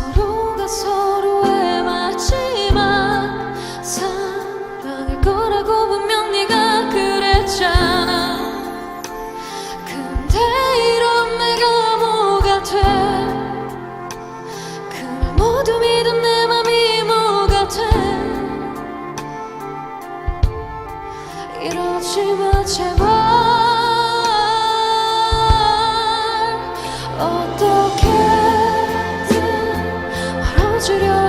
서로가 서로의 마지막 사랑일 거라고 분명 네가 그랬잖아. 근데 이런 내가 뭐가 돼? 그걸 모두 믿은 내 맘이 뭐가 돼? 이러지 마 제발. 어떤 멀어지려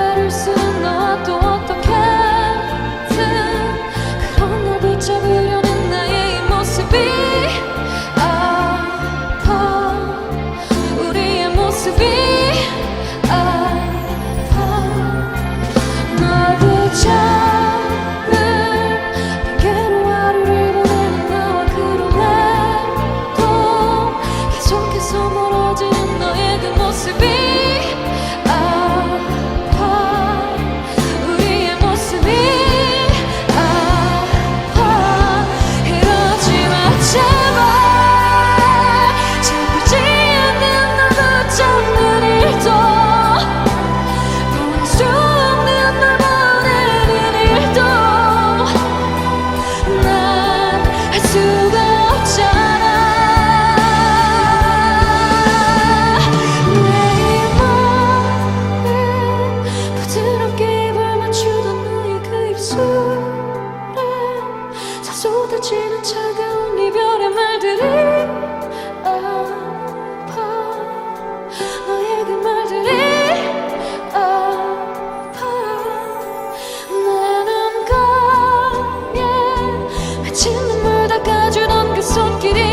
내눈